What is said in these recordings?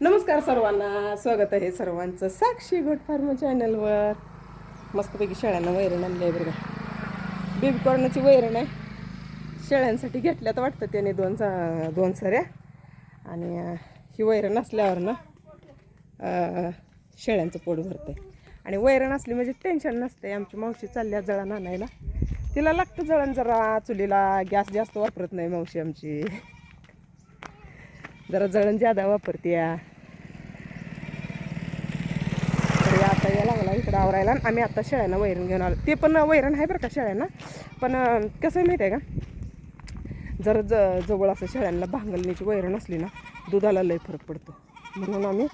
नमस्कार सर्वांना. स्वागत आहे सर्वांचं साक्षी गोट फार्म चॅनलवर. मस्तपैकी शेळ्यांना वैरण आणलं आहे बरं का. बेबी कॉर्नची वैरण आहे. शेळ्यांसाठी घेतल्यात वाटतं त्याने दोन चा- दोन सऱ्या. आणि ही वैरण असल्यावर ना शेळ्यांचं पोट भरतंय. आणि वैरण असली म्हणजे टेन्शन नसते आमची मावशी चालल्या जळण आणायला तिला लागतं जळण जरा. चुलीला गॅस जास्त वापरत नाही मावशी आमची. जरा जळण ज्यादा वापरते या. आता या लागला इकडं आवरायला. आणि आम्ही आता शेळ्यांना वैरण घेऊन आलो. ते पण वैरण आहे बरं का शेळ्यांना पण कसं आहे माहिती आहे का? जर ज जवळ असं शेळ्यांना भांगलणीची वैरण असली ना दुधाला लय फरक पडतो. म्हणून आम्ही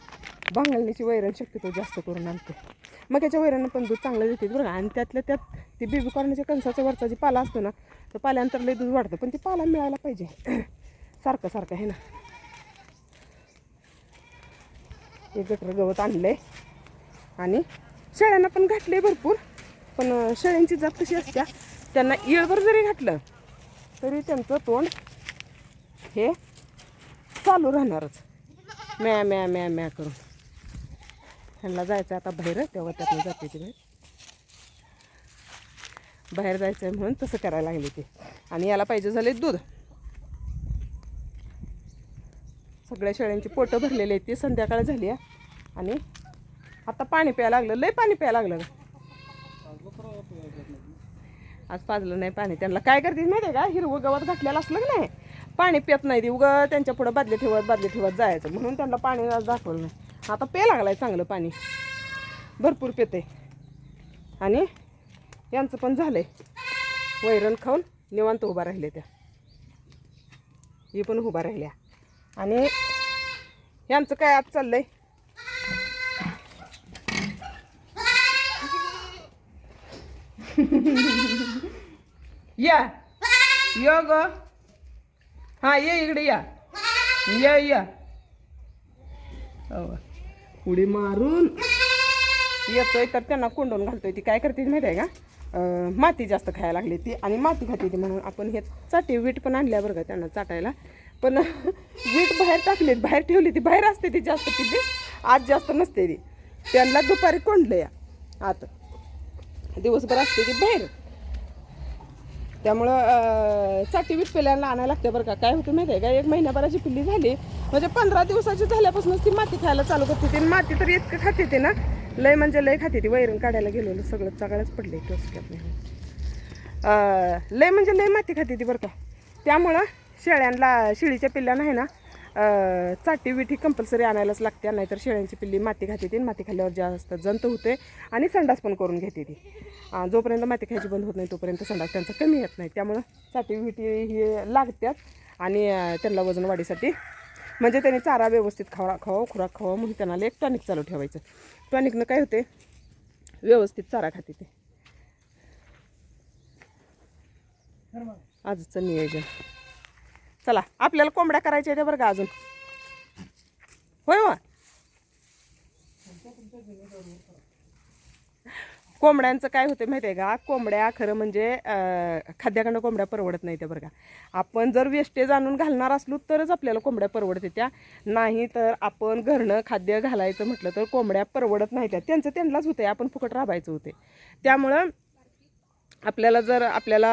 भांगलणीची वैरण शक्यतो जास्त करून आणतो. मग याच्या वैरण पण दूध चांगलं देते बरं का? आणि त्यातल्या त्यात ती बेबी कॉर्नच्या कणसाचा वरचा जी पाला असतो ना तर पाल्यानंतर लय दूध वाढतं. पण ती पाला मिळायला पाहिजे. सारखं सारखं आहे ना? एक गटर गवत आणलं आहे आणि शेळ्यांना पण घातलं आहे भरपूर. पण शेळ्यांची जात कशी असत्या त्यांना इळभर जरी घातलं तरी त्यांचं तोंड हे चालू राहणारच. म्या म्या म्या म्या करून. ह्यांना जायचं आता बाहेर तेव्हा त्यातनं जाते ते बाहेर जायचं आहे म्हणून तसं करायला लागले ते. आणि याला पाहिजे झाले दूध. सगळ्या शेळ्यांची पोटं भरलेली आहेत ती संध्याकाळ झाली आहे. आणि आता पाणी प्यायला लागलं लय पाणी प्यायला लागलं आज पाजलं नाही पाणी त्यांना काय करते माहिती आहे का? हिरवं गवत घातलेलं असलं की नाही पाणी पित नाही ती उगं त्यांच्या पुढं बादली ठेवत बादली ठेवत जायचं. म्हणून त्यांना पाणी आज दाखवलं नाही. आता पे लागलाय चांगलं पाणी. भरपूर पेते. आणि यांचं पण झालंय. वैरण खाऊन निवांत उभा राहिले त्या. ही पण उभा राहिल्या. आणि यांचं काय आज चाललंय? या. य ग. हा ये इकडे या. या या. उडी मारून. येतोय तर त्यांना कोंडून घालतोय ती. काय करते माहिती आहे का? माती जास्त खायला लागली ती आणि माती खाते ती म्हणून आपण हे चाटे वीट पण आणल्या बरं का त्यांना चाटायला. पण वीट बाहेर टाकली बाहेर ठेवली ती बाहेर असते ती जास्त पिल्ली आज जास्त नसते ती. त्यांना दुपारी कोंडलं या आत. दिवसभर असते ती बाहेर. त्यामुळं चाटी वीट आणायला लागते बरं का. काय होतं माहिती आहे का? एक महिन्याभराची पिल्ली झाली. म्हणजे पंधरा दिवसाची झाल्यापासूनच ती माती खायला चालू करते ती. माती तर इतकं खाते ते ना. लय म्हणजे लय खाते ती. वैरण काढायला गेलेलं सगळं सगळ्याच पडलं आहे लय म्हणजे लय माती खाते ती बरं का. त्यामुळं शेळ्यांना शेळीच्या पिल्ल्यांना आहे ना चाटी विठी कंपल्सरी आणायलाच लागते नाहीतर शेळ्यांची पिल्ली माती खाते ती माती खाल्ल्यावर जास्त जंत होते आणि संडास पण करून घेते ती. जोपर्यंत माती खायची बंद होत नाही तोपर्यंत संडास त्यांचा कमी येत नाही. त्यामुळं चाटी विठी ही लागतात आणि त्यांना वजन वाढीसाठी म्हणजे त्यांनी चारा व्यवस्थित खावा खावा खुराक खावा म्हणून त्यांना एक टॉनिक चालू ठेवायचं. टॉनिकनं काय होते? व्यवस्थित चारा खाते ते. आजचं नियोजन. चला आपल्याला कोंबड्या करायच्या आहेत बरं का अजून. होय वा. कोंबड्यांचं काय होतं माहिती आहे का? कोंबड्या खरं म्हणजे खाद्याकडं खाद्याकडनं कोंबड्या परवडत नाही त्या बरं का. आपण जर वेस्टेज आणून घालणार असलो तरच आपल्याला कोंबड्या परवडत त्या नाही तर आपण घरनं खाद्य घालायचं म्हटलं तर कोंबड्या परवडत नाही त्या त्यांचं त्यांनाच होतं आपण फुकट राबायचं होते त्यामुळं आपल्याला जर आपल्याला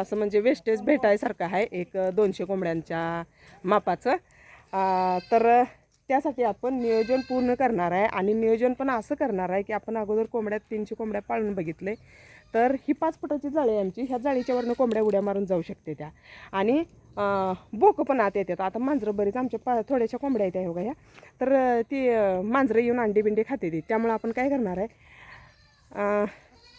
असं म्हणजे वेस्टेज भेटायसारखं आहे एक दोनशे कोंबड्यांच्या मापाचं तर त्यासाठी आपण नियोजन पूर्ण करणार आहे. आणि नियोजन पण असं करणार आहे की आपण अगोदर कोंबड्या तीनशे कोंबड्या पाळून बघितले तर ही पाच फुटाची जाळी आहे आमची. ह्या जाळीच्यावरनं कोंबड्या उड्या मारून जाऊ शकते त्या. आणि बोकं पण आत येतात. आता मांजरं बरीच आमच्या पा थोड्याशा कोंबड्या आहेत ह्या बघा हो ह्या तर ती मांजरं येऊन अंडी बिंडी खाते ती. त्यामुळं आपण काय करणार आहे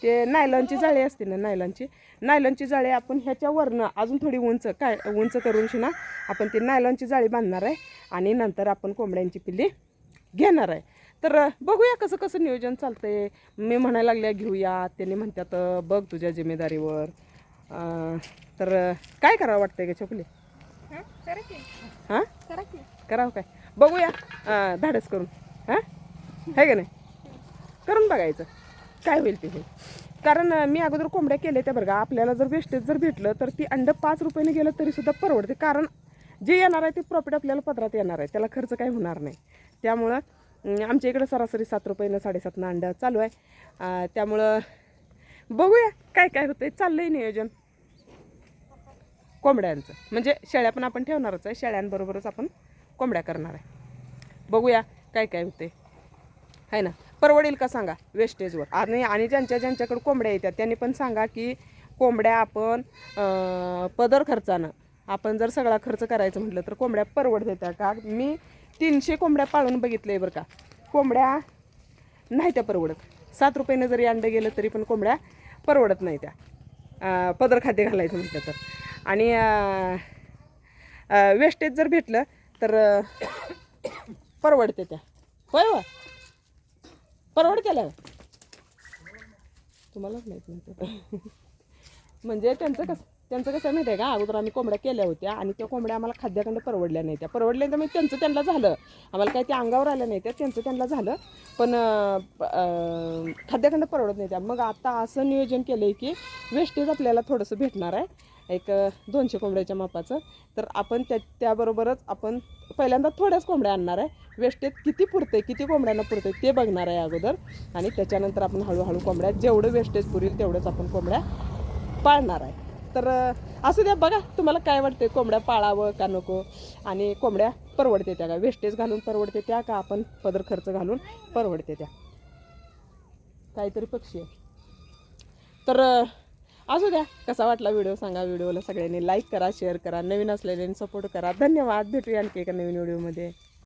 ते नायलॉनची जाळी असते ना नायलॉनची. नायलॉनची जाळी आपण ह्याच्यावरनं अजून थोडी उंच काय उंच करून ना आपण ती नायलॉनची जाळी बांधणार आहे आणि नंतर आपण कोंबड्यांची पिल्ली घेणार आहे. तर बघूया कसं कसं नियोजन चालतंय. मी म्हणायला लागल्या घेऊया. त्यांनी म्हणतात बघ तुझ्या जिम्मेदारीवर. तर काय करावं वाटतंय का चपली? हां? करावं काय? बघूया धाडस करून. हां? आहे का नाही? करून बघायचं. काय होईल ते? होईल कारण मी अगोदर कोंबड्या केल्या त्या बरं का. आपल्याला जर वेस्टेज जर भेटलं तर ती अंड पाच रुपयाने गेलं तरी सुद्धा परवडते. कारण जे येणार आहे ते प्रॉफिट आपल्याला पदरात येणार आहे. त्याला खर्च काही होणार नाही. त्यामुळं आमच्या इकडं सरासरी सात रुपयानं साडेसातनं अंडा चालू आहे. त्यामुळं बघूया काय काय होतं चाललं आहे नियोजन. कोंबड्यांचं. म्हणजे शेळ्या पण आपण ठेवणारच आहे. शेळ्यांबरोबरच आपण कोंबड्या करणार आहे. बघूया काय काय होते आहे ना? परवडेल का सांगा वेस्टेजवर आणि आणि ज्यांच्या ज्यांच्याकडे कोंबड्या येतात त्यांनी पण सांगा की कोंबड्या आपण पदर खर्चानं आपण जर सगळा खर्च करायचं म्हटलं तर कोंबड्या परवडत का? मी तीनशे कोंबड्या पाळून बघितलं आहे बरं का. कोंबड्या नाही त्या परवडत. सात रुपयानं जरी अंडं गेलं तरी पण कोंबड्या परवडत नाही त्या. पदर खाद्य घालायचं म्हटलं तर. आणि वेस्टेज जर भेटलं तर परवडते त्या. होय हो केलं तुम्हालाच माहीत नव्हतं. म्हणजे त्यांचं कसं त्यांचं कसं माहिती आहे का? अगोदर आम्ही कोंबड्या केल्या होत्या आणि त्या कोंबड्या आम्हाला खाद्याखंड परवडल्या नाही त्या. परवडल्या तर मग त्यांचं त्यांना झालं. आम्हाला काही ते अंगावर आल्या नाही त्या त्यांचं त्यांना झालं. पण प- खाद्याखंड परवडत नाही त्या. मग आता असं नियोजन केलं आहे की वेस्टेज आपल्याला थोडंसं भेटणार आहे. एक दोनशे कोंबड्याच्या मापाचं. तर आपण त्या त्याबरोबरच आपण पहिल्यांदा थोड्याच कोंबड्या आणणार आहे. वेस्टेज किती पुरते किती कोंबड्यांना पुरते ते बघणार आहे अगोदर. आणि त्याच्यानंतर आपण हळूहळू कोंबड्या जेवढं वेस्टेज पुरेल तेवढंच आपण कोंबड्या पाळणार आहे. तर असं असू द्या बघा तुम्हाला काय वाटते कोंबड्या पाळावं का नको? आणि कोंबड्या परवडते त्या का? वेस्टेज घालून परवडते त्या का? आपण पदर खर्च घालून परवडते त्या. काहीतरी पक्षी आहे. तर असू द्या कसा वाटला व्हिडिओ सांगा व्हिडिओला सगळ्यांनी. लाईक करा शेअर करा नवीन असलेल्यांनी सपोर्ट करा. धन्यवाद. भेटूया आणखी एका नवीन व्हिडिओमध्ये.